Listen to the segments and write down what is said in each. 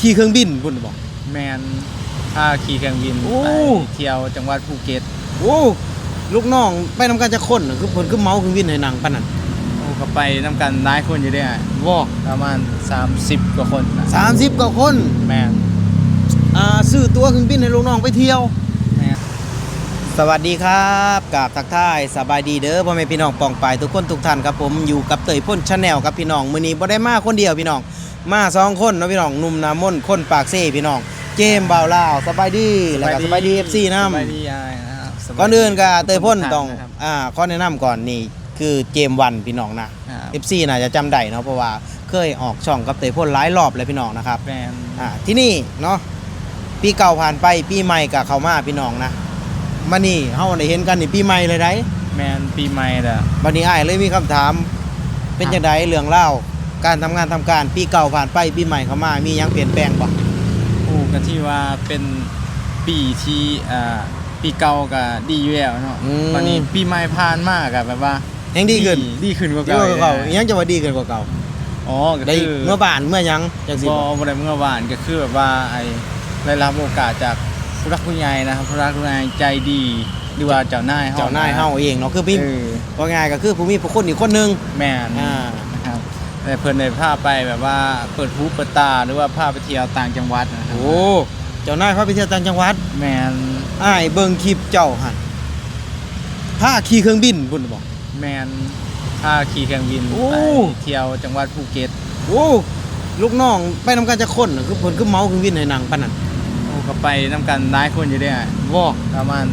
ขี่เครื่องบินพุ่นบอก แมนพาขี่เครื่องบินโอ้ ไปเที่ยวจังหวัดภูเก็ตโอ้ลูกน้องไปนำกันจะคนน่ะคือเพิ่นคือเมาเครื่องบินให้หนังปานนั้นโอ้ก็ไปนํกันหลายคนอยู่เด้อะบ่ประมาณ 30 กว่าคนนะ30กว่าคนแมนอ่าซื้อตั๋วเครื่องบินให้ลูกน้องไปเที่ยว แมนสวัสดีครับกับทักทายสบายดีเด้อพ่อแม่พี่น้องปองปายทุกคนทุกท่านครับผมอยู่กับเตยพ่นชาแนลครับพี่น้องมื้อนี้บ่ได้มาคนเดียวพี่น้อง มาสองคนเนาะพี่น้องหนุ่มนามนคนปากเซ่พี่น้อง เจมส์บ่าวลาวสบายดีแล้วก็สบายดี FC นำสบายดีอ้ายนะครับสบายดีก่อนอื่นก็เตยพ่นต้องนะครับ อ่าขอแนะนำก่อนนี่คือเจมส์วันพี่น้องนะครับ FC น่าจะจำได้เนาะเพราะว่าเคยออกช่องกับเตยพ่นหลายรอบเลยพี่น้องนะครับแมนอ่าที่นี่เนาะปีเก่าผ่านไปปีใหม่กับเขามาพี่น้องนะมานี่เฮาได้เห็นกันนี่ปีใหม่เลยได้แมนปีใหม่ละวันนี้อ้ายเลยมีคำถาม เป็นครับจังไดเรื่องเล่าว การทำงานทำการปีเก่าผ่านไปปีใหม่เข้ามา มีหยังเปลี่ยนแปลงบ่โอ้ก็ที่ว่าเป็นปีที่อ่าปีเก่าก็ดีอยู่แล้วเนาะตอนนี้ปีใหม่ผ่านมาก็แบบว่าแฮงดีขึ้นดีขึ้นกว่าดีกว่าเก่าเก่าอยู่อีหยังจะว่าดีขึ้นกว่าเก่าอ๋อก็ได้คือเมื่อบ้านเมื่อหยังจังซี่บ่บ่บ่ได้เมื่อวานก็คือแบบว่าไอ้ได้รับโอกาสจากผู้รักผู้ใหญ่นะครับผู้รักผู้ใหญ่ใจดีหรือว่าเจ้านายเฮาเจ้านายเฮาเองเนาะคือพี่เออว่าง่ายก็คือผู้มีผู้คนอีกคนหนึงแม่นอ่า นะครับแต่เพิ่นได้พาไปแบบว่าเปิดหูเปิดตาหรือว่าพาไปเที่ยวต่างจังหวัดนะครับโอ้เจ้านายพาไปเที่ยวต่างจังหวัดแม่นอ้ายเบิ่งคลิปเจ้าหั่นพาขี่เครื่องบินพุ่นบ่แม่นพาขี่เครื่องบินโอ้ไปเที่ยวจังหวัดภูเก็ตโอ้ลูกน้องไปนำกันจะคนน่ะคือเพิ่นคือเมาเครื่องบินให้หนังปานนั้นโอ้ก็ไปนํกันหลายคนอยู่เด้อะบ่ประมาณ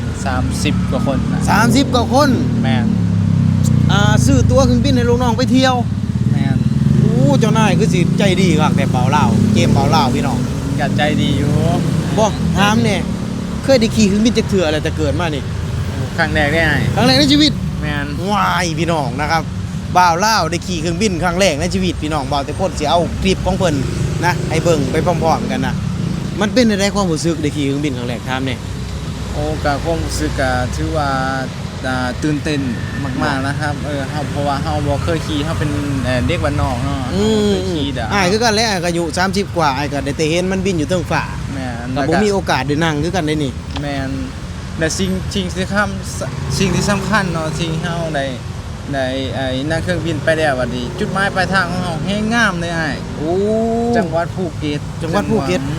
30 กว่าคนนะ30 กว่าคนแม่นอ่าซื้อตั๋วเครื่องบินให้ลูกน้องไปเที่ยวแม่นโอ้ เจ้านายคือสิใจดีคักแต่เบาเล่าวเกมเบาเล่าวพี่น้องก็ใจดีอยู่บ่ถามแน่เคยได้ขี่เครื่องบินจักเทื่ออะไรแต่เกิดมานี่ครั้งแรกได้ไงครั้งแรกในชีวิตแม่นวายพี่น้องนะครับบ่าวเล่าวได้ขี่เครื่องบินครั้งแรกในชีวิตพี่น้องบ่าวแต่พ่นสิเอาคลิปของเพิ่นนะให้เบิ่งไปพร้อมๆกันนะมันเป็นอะไรความรู้สึกได้ขี่เครื่องบินครั้งแรกถามแน่โอ้ก็คงรู้สึกก็ถือว่าอ่า ตื่นเต้นมากๆนะครับเออเฮาเพราะว่าเฮาบ่เคยขี่เฮาเป็นเอ่อเด็กบ้านนอกเนาะอืเฮาบ่มเคยขี่เด้ออ้ายคือกันแหล้วก็อายุ30กว่าอ้ายก็ได้แต่เห็นมันบินอยู่เทิงฟ้าแม่นก็แล้วบ่ก็มีโอกาสได้นั่งคือกันได้นี่แม่นและสิ่งสิ่งที่คำสิ่งที่สำคัญเนาะสิ่งเฮาได้ได้ไอ้นั่งเครื่องบินไปแล้วบัดนี้จุดหมายปลายทางของเฮาแฮงงามเลยอ้ายโอ้จังหวัดภูเก็ตจังหวัดภูเก็ตอื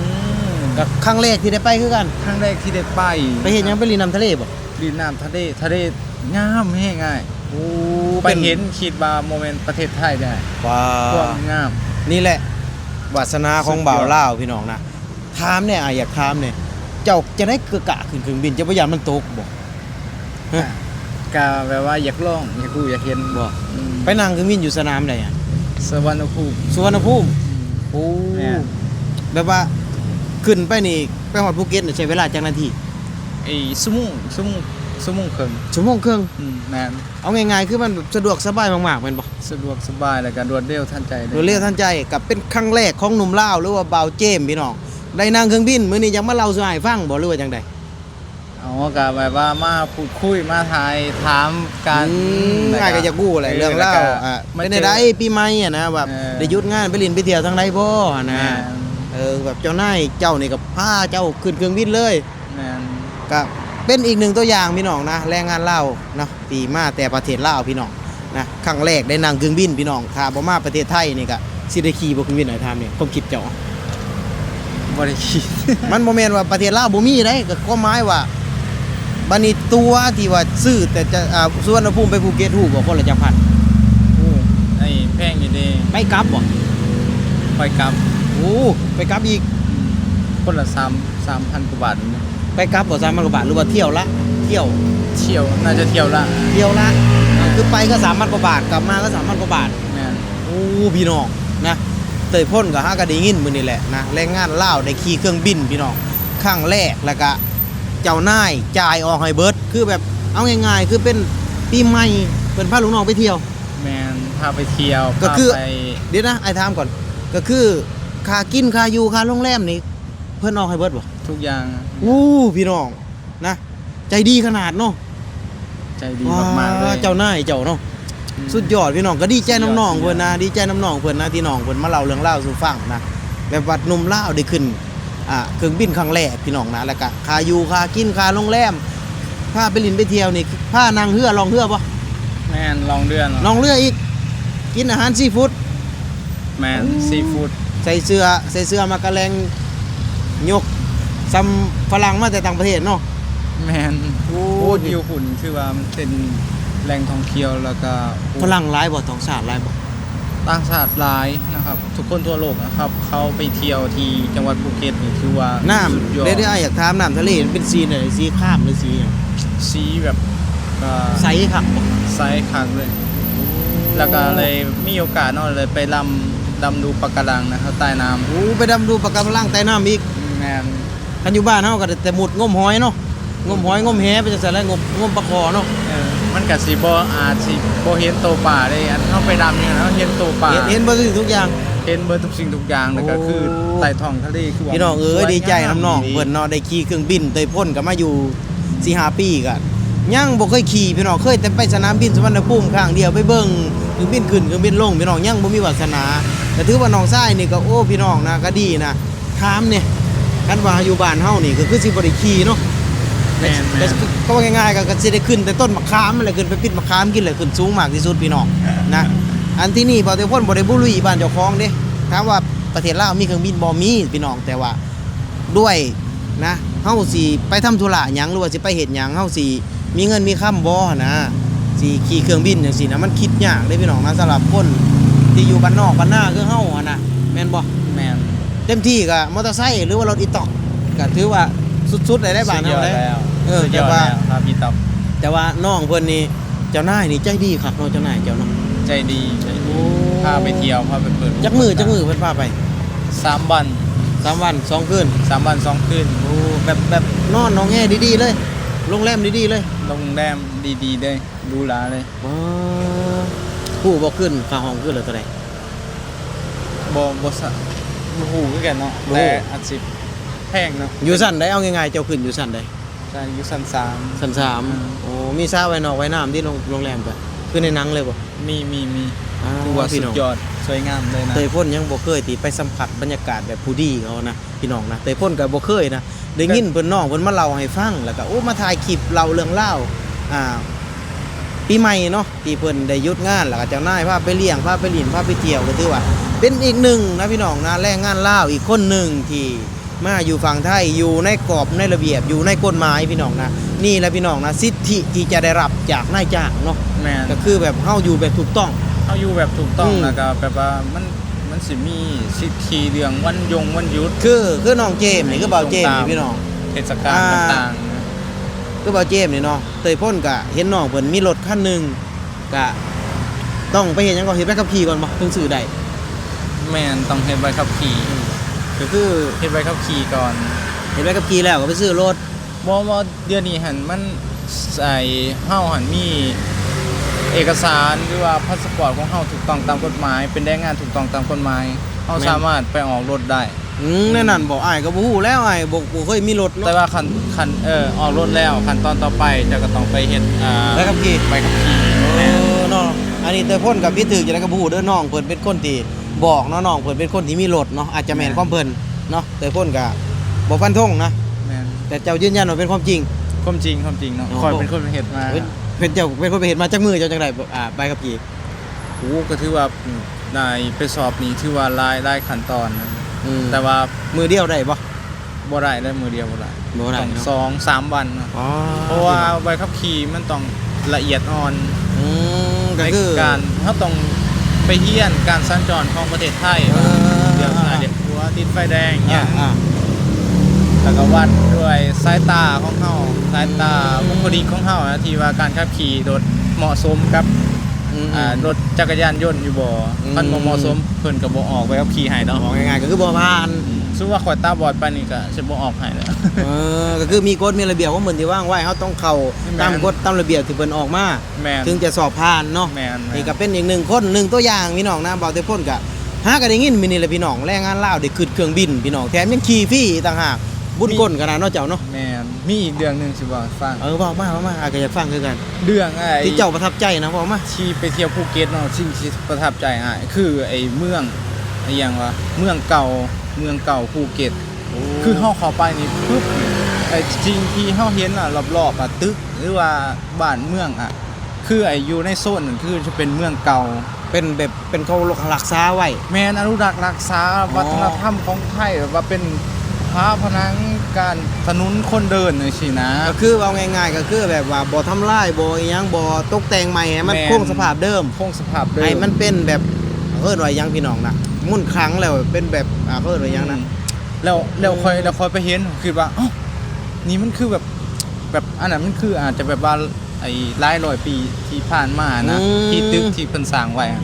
มก็ครั้งแรกที่ได้ไปคือกัน ครั้งแรกที่ได้ไป ไปเห็นหยังไปรีน้ำทะเลบ่ ดินน้ำทะเลทะเลงามแฮงอ้ายโอ้ไปเห็นคิดว่าโมเมนต์ประเทศไทยได้ว้าความงาม นี่แหละวาสนาของสุดยอดบ่าวลาวพี่น้องนะถามเนี่ยอะอยากถามเนี่ยเจ้าจะได้เกือกะขึ้นเครื่องบินเจ้าพยานมันตกบ่ฮะก็แบบว่าอยากลองอยากรู้อยากเห็นบ่อืมไปนั่งเครื่องบินอยู่สนามใดอะสวรรณภูมิสุวรรณภูมิโอ้แม่นแบบว่าขึ้นไปนี่ไปฮอดภูเก็ตนี่ใช้เวลาจักนาที ไอ้สมุงสมุงสมุงเคิงชั่วโมงครึ่งอืมแม่นเอาง่ายๆคือมันแบบสะดวกสบายมากๆแม่นบ่สะดวกสบายแล้วก็รวดเร็วทันใจลย รวดเร็วทันใจกับเป็นครั้งแรกของหนุ่มลาวหรือว่าบ่าวเจมส์พี่น้องได้นั่งเครื่องบินมื้อนี้ยังมาเล่าสู่ให้ฟังบ่หรือว่าจังไดอ๋อก็แบบว่ามาพูดคุยมาทายถามการอืมแล้ว ง่ายก็จะกู้อะไรเรื่องเล่าแล้วก็อะมาเป็นจอไดปีใหม่อะนะแบบเออ ได้หยุดงานไปเลินไปเที่ยวทางใดบ่นะแม่นเออแบบเจ้านายเจ้านี่กับพาเจ้าขึ้นเครื่องบินเลยแม่น ก็เป็นอีกหนึ่งตัวอย่างพี่น้องนะแรงงานลาวเนาะปีมาแต่ประเทศลาวพี่น้องนะครั้งแรกได้นั่งเครื่องบินพี่น้องถ้าบ่มาประเทศไทยนี่ก็สิได้ขี่บ่เครื่องบินไหนทามนี่ผมคิดเจ้าบ่ได้คิดมันบ่แม่นว่าประเทศลาวบ่มีได้ก็ความหมายว่าบัดนี้ตัวที่ว่าซื้อแต่จะอ่าสุวรรณภูมิไปภูเก็ตฮู้บ่คนละจักพันโอ้ไอ้แพงอยู่เดีไปกลับบ่ไปกลับโอ้ไปกลับอีกอืมคนละ3 3,000กว่าบาท ไปกลับบ่3,000กว่าบาทหรือว่าเที่ยวละเที่ยวเที่ยว น่าจะเที่ยวละเที่ยวละคือไปก็3,000กว่าบาทกลับมาก็3,000กว่าบาทแม่นโอ้พี่น้องนะเตยพ่นกับฮากระดีงินมือนี่แหละนะแรงงานล่าวได้ขี่เครื่องบินพี่น้องครั้งแรกแล้วก็เจ้านายจ่ายออกให้เบิร์ดคือแบบเอาง่ายๆ คือเป็นปีใหม่เป็นพาลูกน้องไปเที่ยวแมนพาไปเที่ยวก็คือพาไปเดี๋ยวนะไอ้ถามก่อน ก็คือค่ากินค่าอยู่ค่าโรงแรมนี่เพิ่นออกให้เบิร์ดบ่ ทุกอย่างอู้พี่น้องนะ ใจดีขนาดเนาะใจดีมากๆเลยว้เจ้านายเจ้าเนาะอืมสุดยอดพี่น้องก็ดีใจน้องๆสุดยอดเพิ่นนะดีใจน้องๆเพิ่นนะที่น้องเพิ่นมาเล่าเรื่องเล่าวสู่ฟังนะแบบวัดหนุ่มลาวได้ขึ้นอ่าเครื่องบินครั้งแรกพี่น้องนะแล้วก็ค่าอยู่ค่ากินค่าโรงแรมพาไปลินไปเที่ยวนี่พานั่งเรือลองเรือบ่แมนลองเดือนลองเรืออีก กินอาหารซีฟู้ดแมนซีฟู้ดใส่เสื้อใส่เสื้อมากระแลงยก ซ้ำฝรั่งมาแต่ต่างประเทศเนาะ แมนโอ้ โอ้ยิวหุ่นคือว่ามันเป็นแหล่งท่องเที่ยวแล้วก็ฝรั่งหลายบ่ท้องชาติหลายบ่ต่างชาติหลายนะครับ ทุกคนทั่วโลกนะครับ เขาไปเที่ยวที่จังหวัดภูเก็ตนี่คือว่าน้สุดยอำดเดี๋ยวๆอยากถามน้ำทะเลมันเป็นสีไหนสีข้ามหรือสีหยังสีแบบก็ใสครับบ่ไซส์คักเลย แล้วก็เลยมีโอกาสเนาะเลยไปลำดำดูปะการังนะครับใต้น้โอ้ไปดำดูปะการังใต้น้ำอีกำแมน คันอยู่บ้านเฮาก็ได้แต่หมุดงมหอยเนาะงมหอยงมแหไปจังซั่นแหล้วงมงมปลาคอเนาะเออมันกับสีบอาจสีโบเห็นโตวป่าเลยอันเข้าไปดำเนี่ยนะเห็นโตวป่าเห็นเห็นเบ่ทุกทุกอย่าง เห็นเบอร์ทุกสิ่งทุกอย่างแล้วก็โอ้คือใต้ท้องทะเลคือว่าพี่น้องเอ้สยวดีใจงามน้ำน้องดีเพิ่นเนาะได้ขี่เครื่องบินเตยพ่นก็มาอยู่สี่ห้าปีก็ยังบ่เคยขี่พี่น้องเคยแต่ไปสนามบินสุวรรณภูมิข้างเดียวไปเบิ่งเครื่องบินขึ้นเครื่องบินลงพี่น้องยังบ่มีวาสนาแต่ถือว่าน้องชายนี่ก็โอ้พี่น้องนะก็ดีนะถามเนี่ย คันว่าอยู่บ้านเฮานี่ก็คือสิบ่ได้ขี่เนาะแม่นแม่ก็นก็ว่าง่ายๆก็ก็สิได้ขึ้นแต่ต้นมะขามนั่นแหละขึ้นไปปิดมะขามกินเลยขึ้นสูงมากที่สุดพี่น้องนะ อันที่นี่บ่ได้พ่นบ่ได้บุรุยบ้านเจ้าของเด้ถามว่าประเทศลาวมีเครื่องบินบ่มีพี่น้องแต่ว่า ด้วยนะเฮาสิไปทำธุระหยังหรือว่าสิไปเฮ็ดหยังเฮาสิมีเงินมีค่ำบ่นะสิขี่เครื่องบินจังซี่นะมันคิดยากเด้พี่น้องนะสำหรับคนที่อยู่บ้านนอกบ้านนาคือเฮาอะนะแม่นบ่แมน เต็มที่ก็มอเตอร์ไซค์หรือว่ารถอีต็อกก็ถือว่าสุดๆเลยได้บ้านสุดยเฮาอดได้แล้วเออสุดยแต่อดว่าแล้วครับพี่ต๊อบแต่ว่าน้องเพิ่นนี่เจ้านายนี่ใจดีครับน้องเจ้านายเจ้าเนาะใจดีใจดีพาไปเที่ยวพาไปเปิดจักมือจักมือเพิ่นพาไปสามวันสามวันสองคืนสามวันสองคืนโอ้แบบแบบนอนน้องแง่ดีๆเลยโรงแรมดีๆเลยโรงแรมดีๆเลยดูหลาเลยว้าผู้บ่ขึ้นค่าห้องขึ้นเลยเท่าไหร่บอบสะ บ่หูคือกันเนาะบ่ฮู้ แต่อาจสิแพงเนาะอยู่สั่นได้เอาง่ายๆเจ้าขึ้นอยู่สั่นได้ใช่อยู่ชั้นสาม สั่นสามอืม โอ้มีซาไว้นอกไว้น้ำที่โรงโรงแรมก็คือในหนังเลยบ่มีมีมีอ้าวถือว่าพี่สุน้ดองยอดสวยงามเลยนะเตยพ่นยังบ่เคยติไปสัมผัสบรรยากาศแบบผู้ดีเขานะพี่น้องนะเตยพ่นก็บ่เคยนะได้ยินเพิ่นน้องเพิ่นมาเล่าให้ฟังแล้วก็โอ้มาถ่ายคลิปเล่าเรื่องเล่าวอ่าปีใหม่เนาะที่เพิ่นได้หยุดงานแล้วก็เจ้านายพาไปเลี้ยงพาไปลินพาไปเที่ยวก็ถือว่า เป็นอีกหนึ่งนะพี่น้องนะแรงงานลาวอีกคนหนึ่งที่มาอยู่ฝั่งไทยอยู่ในกรอบในระเบียบอยู่ในกฎหมายพี่น้องนะนี่แหละพี่น้องนะสิทธิที่จะได้รับจากนายจ้างเนาะแม่นก็คือแบบเฮาอยู่แบบถูกต้อง เอาอยู่แบบถูกต้องอืม แล้วก็แบบว่ามันมันสิมีสิทธิเรื่องวันยงวันหยุด คือคือน้องเจมส์นี่คือเบาเจมส์ตามนี่พี่น้อง เทศกาลอ่า ต่างๆนะคือเบาเจมส์นี่เนาะเตยพ่นกะเห็นน้องเพิ่นมีรถคันหนึงกะต้องไปเห็นหยังก่อนเห็นใบขับขี่ก่อนบ่ถึงสื่อได้ แม่นต้องเฮ็ดใบขับขี่ก็คือเฮ็ดใบขับขี่ก่อนเห็นใบขับขี่แล้วก็ไปซื้อรถบ่ว่าเดือนนี้หันมันใส่เฮาหันมีเอกสารหรือว่าพาสปอร์ตของเฮาถูกต้องตามกฎหมาย เป็นแรงงานถูกต้องตามกฎหมายเฮาแม่นสามารถไปออกรถได้อืมแน่นั่นบ่อ้ายก็บ่ฮู้แล้วอ้ายบ่บ่เคยมีรถเนาะแต่ว่าคันคันเออออกรถแล้วขั้นตอนต่อไปเจะก็ต้องไปเฮ็ดอ่าใบขับขี่ใบขับขี่เอแม่นอเนาะอันนี้เตยพ่นกับพี่ถือจะได้กับผู้เด้อน้องเพิ่นเป็นคนที่ บอกเนาะน้องเพิ่นเป็นคนที่มีรถเนาะอาจจะแม่นความเพิ่นเนาะเตยพ่นก็บ่ฟันธงนะแม่นแต่เจ้ายืนยันว่าเป็นความจริง ความจริงความจริงเนาะอ๋อคอยเป็นคนเฮ็ดมาเป็นเป็นเจ้าเป็นคนไปเห็นมาจากมือเจ้าจังไดอ่าใบขับขี่โอ้ก็ถือว่าได้ไปสอบนี่ถือว่าหลายหลายขั้นตอนนะอืมแต่ว่ามือเดียวได้บ่บ่ได้ได้มือเดียวบ่ได้บ่ได้ต้องเนาะสองสามวันเนาะอ๋อเพราะว่าใบขับขี่มันต้องละเอียดอ่อนอืมก็ในคือการเขาต้อง ไปเฮียนการสัญจรของประเทศไทยเออ เดี๋ยวสายเด็กหัวติดไฟแดงอ่าเนี่ยอ่าแล้วก็วัดด้วยสายตาของเขาสายตาบุคลิกของเขานะที่ว่าการขับขี่รถเหมาะสมกับอืม อ่ารถจักรยานยนต์อยู่บ่อืมมันบ่เหมาะสมเพิ่นก็บ่ออกไปขับขี่ให้เอาเนาะง่ายๆก็คือบ่ผ่าน ซึ่งว่าข่อยตาบอดไปนี่ก็สิบ่ออกให้แล้ว เออก็คือมีกฎมีระเบียบว่าเหมือนที่ว่างไว้เขาต้องเข้าแม่น ตามกฎตามระเบียบที่เพิ่นออกมาแม่นถึงจะสอบผ่านเนาะแม่นนี่ก็เป็นอีกหนึ่งคนหนึ่งตัวอย่างพี่น้องนะเบาเตพ่นกะหากันได้ยินมินี่แหละพี่น้องแรงงานลาวได้ขึ้นเครื่องบินพี่น้องแถมยังขี่ฟรีอีกต่างหากบุญก้นขนาดเนาะเจ้าเนาะแม่นมีอีกเรื่องหนึงสิบ่ให้ฟัง เออบอกมาบอกมาอาจจะอยากฟังคือกัน เรื่องไอ้ที่เจ้าประทับใจนะบอกมาที่ไปเที่ยวภูเก็ตเนาะสิ่งที่ประทับใจอะคือไอ้เมืองไอ้หยังวะเมืองเก่า เมืองเก่าภูเก็ต คือเฮาเข้าไปนี่ปึ๊บไอ้จริงที่เฮาเห็นอะรอบๆอะตึกหรือว่าบ้านเมืองอะคือไอ้อยู่ในโซนนั่นคือจะเป็นเมืองเก่าเป็นแบบเป็นเขารักษาไว้แมนอนุรักษ์รักษาวัฒนธรรมของไทยแบบว่าเป็นพระพนังการถนนคนเดินจังซี่นะก็คือเอาง่ายๆก็คือแบบว่าบ่ทำลายบ่อิหยังบ่ตกแต่งใหม่ให้มันแม่นคงสภาพเดิมคงสภาพเดิมให้มันเป็นแบบเอิ้นว่าหยังพี่น้องนะ มุ่นครั้งแล้วเป็นแบบอ่าเอิ้นว่าหยังนะ แล้วแล้วค่อยแล้วค่อยไปเห็นคือว่าเอ้านี่มันคือแบบแบบอันนั้นมันคืออาจจะแบบว่าไอ้หลายร้อยปีที่ผ่านมานะที่ตึกที่เพิ่นสร้างไว้อะ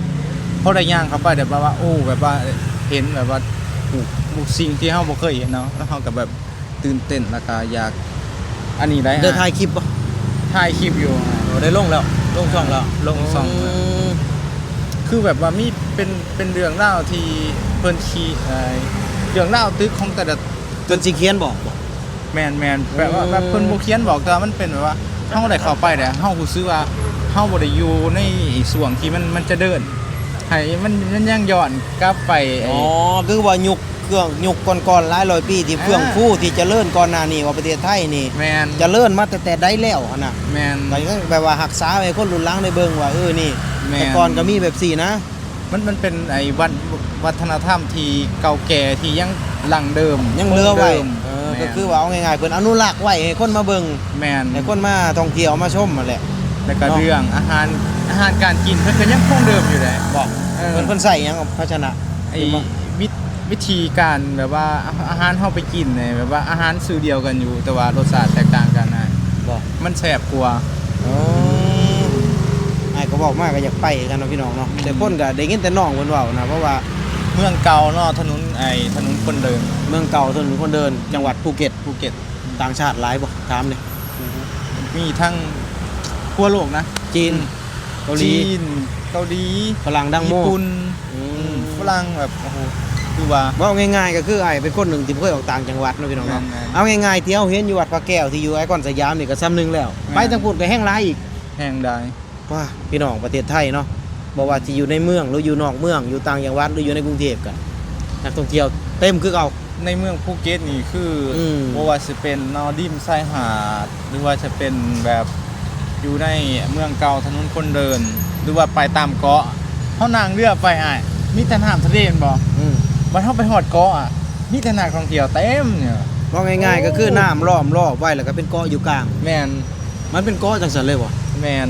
เพราะได้ย่างเข้าไปแบบว่าโอ้แบบว่าเห็นแบบว่าโอ้บุสิ่งที่เฮาบ่เคยเห็นเนาะแล้วเฮาก็แบบตื่นเต้นแล้วก็อยาก อันนี้ได้เดินถ่ายคลิปบ่ถ่ายคลิปอยู่โอ้ได้ลงแล้วลงช่องแล้วลงช่องม คือแบบว่ามีเป็นเป็นเรื่องเล่าวที่เพิ่นคีเอ่อเรื่องเล่าวตึกของแต่ละ จนสิเขียนบอกบ่แมนแมนแบบว่าอืม แบบเพิ่นบ่เขียนบอกแต่ว่ามันเป็นแบบว่าเฮาได้เข้าไปแต่เฮารู้สึกว่าเฮาบ่ได้อยู่ในส่วงที่มันมันจะเดินให้มันมันยังย้อนกลับไปไอ้อ๋อคือว่ายุคเครื่องยุคก่อนๆหลายร้อยปีที่เฟื่องอ่าฟูที่เจริญก่อนหน้านี้ว่าประเทศไทยนี่แมนเจริญมาแต่แต่ได้แล้วหั่นน่ะ แมน ก็ยังแบบว่ารักษาไว้คนรุ่นหลังได้เบิ่งว่าเออนี่ แม่นแต่ก่อนก็มีแบบสี่นะ มันมันเป็นไอ้วัฒนวัฒนธรรมที่เก่าแก่ที่ยังหลังเดิมยังเหลือไว้ดิมเออแม่นก็คือว่าเอาง่ายๆเพิ่นอนุรักษ์ไว้ให้คนมาเบิ่งแมนให้คนมาท่องเที่ยวมาชมนั่นแหละ แล้วก็เนาะ เรื่องอาหารอาหารการกินเพิ่นก็ยังคงเดิมอยู่เลยบอกเออ เพิ่นเพิ่นใส่หยังกับภาชนะ ไอ้วิธวิธีการแบบว่าอาอาหารเข้าไปกินเนี่ยแบบว่าอาหารซื้อเดียวกันอยู่แต่ว่ารสชาติแตกต่างกันนะบอก มันแสบกว่าอ๋อ ไอ้ก็บอกมากก็อยากไปกันเนาะพี่น้องเนาะแต่คนก็ได้ยินแต่น้องเพิ่นเว้านะเพราะว่าเมืองเก่าเนาะถนนไอ้ถนนคนเดินเมืองเก่าถนนคนเดิน จังหวัดภูเก็ตภูเก็ตต่างชาติหลายบ่ถามเลยมีทั้งทั่วโลกนะจีนเกาหลีจีนเกาหลีฝรั่งดังโมญี่ปุ่นอือืมมฝรั่งแบบโอ้โหคือว่าว่าง่ายๆก็คือไอ้เป็นคนหนึ่งที่เคยออกต่างจังหวัดเนาะพี่น้องเนาะแม่นๆเอาง่ายๆที่เอาเห็นอยู่วัดพระแก้วที่อยู่ไอคอนสยามนี่ก็ซ้ำหนึงแล้วแม่นไปทางพูดก็แห้งร้ายอีกแห้งได้ ว่าพี่น้องประเทศไทยเนาะบอกว่าที่อยู่ในเมืองหรืออยู่นอกเมือง อยู่ต่างจังหวัดหรืออยู่ในกรุงเทพกันนักท่องเที่ยวเต็มคือเก่าในเมืองภูเก็ตนี่คืออมบ่ว่าจะเป็นนอดิมชายหาดหรือว่าจะเป็นแบบอยู่ในเมืองเก่าถนนคนเดิน หรือว่าไปตามเกาะเฮานั่งเรือไปอ้ายมีแต่น้ำทะเลแม่นบ่อืมบัดเฮาไปฮอดเกาะอะมีแต่นักท่องเที่ยวเต็มเนี่ยว่าง่ายๆก็คือน้ำล้อมรอบไว้แล้วก็เป็นเกาะอยู่กลาง แม่นมันเป็นเกาะจังสันเลยบ่แม่น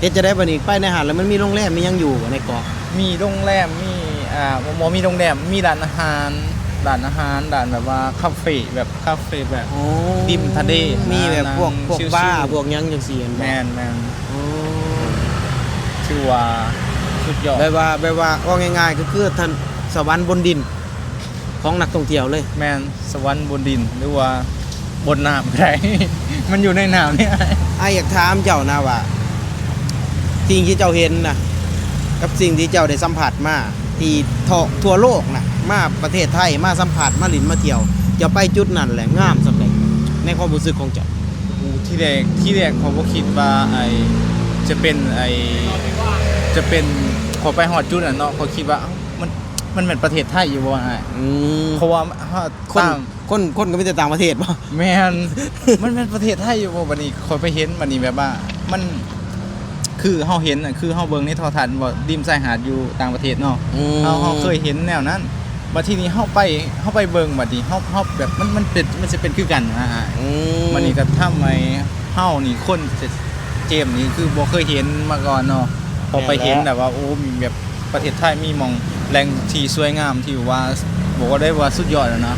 เฮ็ดจะได้บัดนี้ไปในหาดแล้วมันมีโรงแรมมีหยังอยู่บ่ในเกาะมีโรงแรมมีอ่าบ่บ่มีโรงแรมมีร้านอาหารร้านอาหารร้านแบบว่าคาเฟ่แบบคาเฟ่แบบ ริมทะเลมีแบบพวกนั่งพวกชิลๆบาร์พวกหยังจังซี่เห็นบ่แม่นแม่นอ๋อชื่อว่าสุดยอดแบบว่าแบบว่าว่าง่ายๆก็คือท่านสวรรค์บนดิน ของนักท่องเที่ยวเลย แมนสวรรค์บนดินหรือว่าบนน้ำก็ได้ มันอยู่ในน้ำเนี่ยไอ้ายอยากถามเจ้านะว่า สิ่งที่เจ้าเห็นนะกับสิ่งที่เจ้าได้สัมผัสมาที่ทั่วทั่วโลกนะมาประเทศไทยมาสัมผัสมาลินมาเที่ยวเจะไปจุดนั้นแหละงามสำเร็จในความรู้สึกของเจ้าที่แรกที่แรกเขาก็คิดว่าไอจะเป็นไอจะเป็นขอไปหอดจุดอะเนาะเขาคิดว่าเอ้ามันมันเป็นประเทศไทยอยู่บ่ไอ้อืมเพราะว่าเฮาคนตามคนคนก็ไม่แต่ต่างประเทศป่ะแมนมันเป็นประเทศไทยอยู่บ่บัดนี้คอยไปเห็นบัดนี้แบบว่า มัน คือเฮาเห็นน่ะคือเฮาเบิ่งในโทรทัศน์ว่าริมชายหาดอยู่ต่างประเทศเนาะเฮาเฮาเคยเห็นแนวนั้นบัดทีนี้เฮาไปเฮาไปเบิ่งบัดนี้เฮาเฮาแบบมันมันเป็นมันจะเป็นคือกันนะฮะอืมมันนี่ก็ทำไมเฮานี่คนเจมส์นี่คือบ่เคยเห็นมาก่อนเนาะพอไปเห็นแบบว่าโอ้มีแบบประเทศไทยมีหมองแหล่งที่สวยงามที่ว่าบอกว่าได้ว่าสุดยอดแล้วนะ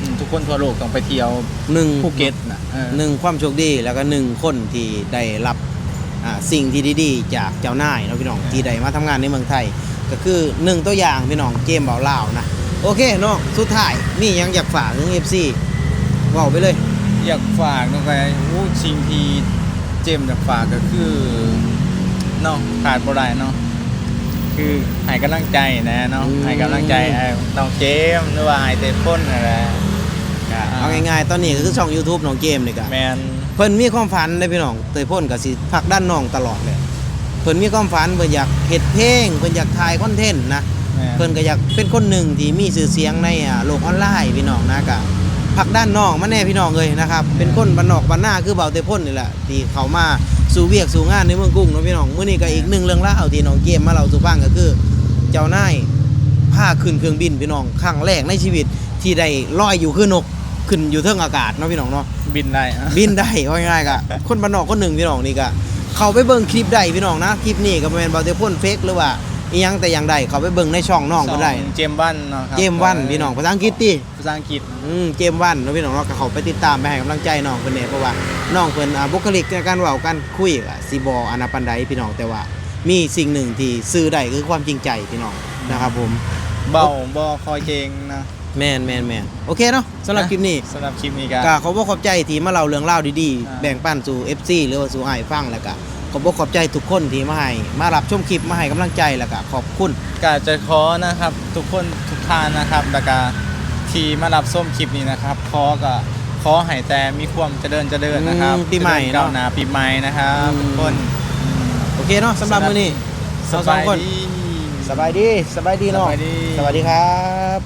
อืมทุกคนทั่วโลกต้องไปเที่ยวหนึ่งภูเก็ตน่ะเออ หนึ่งความโชคดีแล้วก็หนึ่งคนที่ได้รับอ่า สิ่งที่ดีๆ จากเจ้านายเนาะพี่น้องที่ได้มาทำงานในเมืองไทย ก็คือหนึ่งตัวอย่างพี่น้องเกมเบาเล่าวนะโอเคน้องสุดท้ายมีหยังอยากฝากถึง FC เว้าไปเลย อยากฝากลงไปโอ้สิ่งที่เจมส์อยากฝากก็คือเนาะขาดบ่ได้เนาะคือให้กำลังใจนะเนาะอืมให้กำลังใจไอ้น้องเจมส์หรือว่าไอ้เตพ่นอะไรก็เอาง่ายๆตอนนี้ก็คือช่อง YouTube น้องเกมนี่ก็แมน เพิ่นมีความฝันได้พี่น้องเตยพ่นก็สิผลักดันน้องตลอดเลยเพิ่นมีความฝันเพิ่นอยากเฮ็ดเพลงเพิ่นอยากถ่ายคอนเทนต์นะแม่นเพิ่นก็อยากเป็นคนหนึ่งที่มีชื่อเสียงในอ่าโลกออนไลน์พี่น้องนะกะพักด้านนอกมาแน่พี่น้องเลยนะครับเป็นคนบ้านนอกบ้านหน้าคือเบาเตพ่นนี่แหละที่เขามาสู่เวียกสู่งานในเมืองกรุงเนาะพี่น้องมื้อนี้ก็อีกหนึ่งเรื่องเล่าวที่น้องเกมมาเล่าสู่ฟังก็คือเจ้านายพาขึ้นเครื่องบินพี่น้องครั้งแรกในชีวิตที่ได้ลอยอยู่คือนกขึ้นอยู่เทิงอากาศเนาะพี่น้องเนาะ บินได้อะบินได้ว่าง่ายๆกะคนบ้านนอกคนหนึ่งพี่น้องนี่กะเขาไปเบิ่งคลิปได้พี่น้องนะคลิปนี้ก็บ่แม่นเบาเตพ่นเฟกหรือว่าอีหยังแต่อย่างใดเขาไปเบิ่งในช่องน้องก็ได้ เจมส์วันเนาะครับเกมวันพี่น้องภาษาอังกฤษติภาษาอังกฤษ อืมเกมวันเนาะพี่น้องเนาะก็เขาไปติดตามไปให้กำลังใจน้องเพิ่นเนี่ยเพราะว่าน้องเพิ่นอ่าบุคลิกในการเว้าการคุยก็สิบ่อนาปันใดพี่น้องแต่ว่า มีสิ่งหนึ่งที่ซื้อได้คือความจริงใจพี่น้องนะครับผม เบาบ่คอยเก่งนะ แม่นแม่นแม่นโอเคเนาะสำหรับคลิปนี้สำหรับคลิปนี้ก็ก็ขอบอกขอบใจที่มาเล่าเรื่องเล่าวดีอ่าๆแบ่งปันสู่ FC หรือว่าสู่อ้ายฟังแล้วก็ขอบอกขอบใจทุกคนที่มาให้มารับชมคลิปมาให้กำลังใจแล้วก็ขอบคุณ ก็จะขอนะครับ ทุกคนทุกท่านนะครับแล้วก็ที่มารับส้มคลิปนี้นะครับขอก็ขอให้แต่มีความเจริญเจริญนะครับอืมปีใหม่เจริญก้าวหน้าปีใหม่นะครับอืม ทุกคนโอเคเนาะสำหรับมื้อนี้สเราสอบางยคน ดี สบายดีสบายดีเนาะสบายดี สวัสดีครับ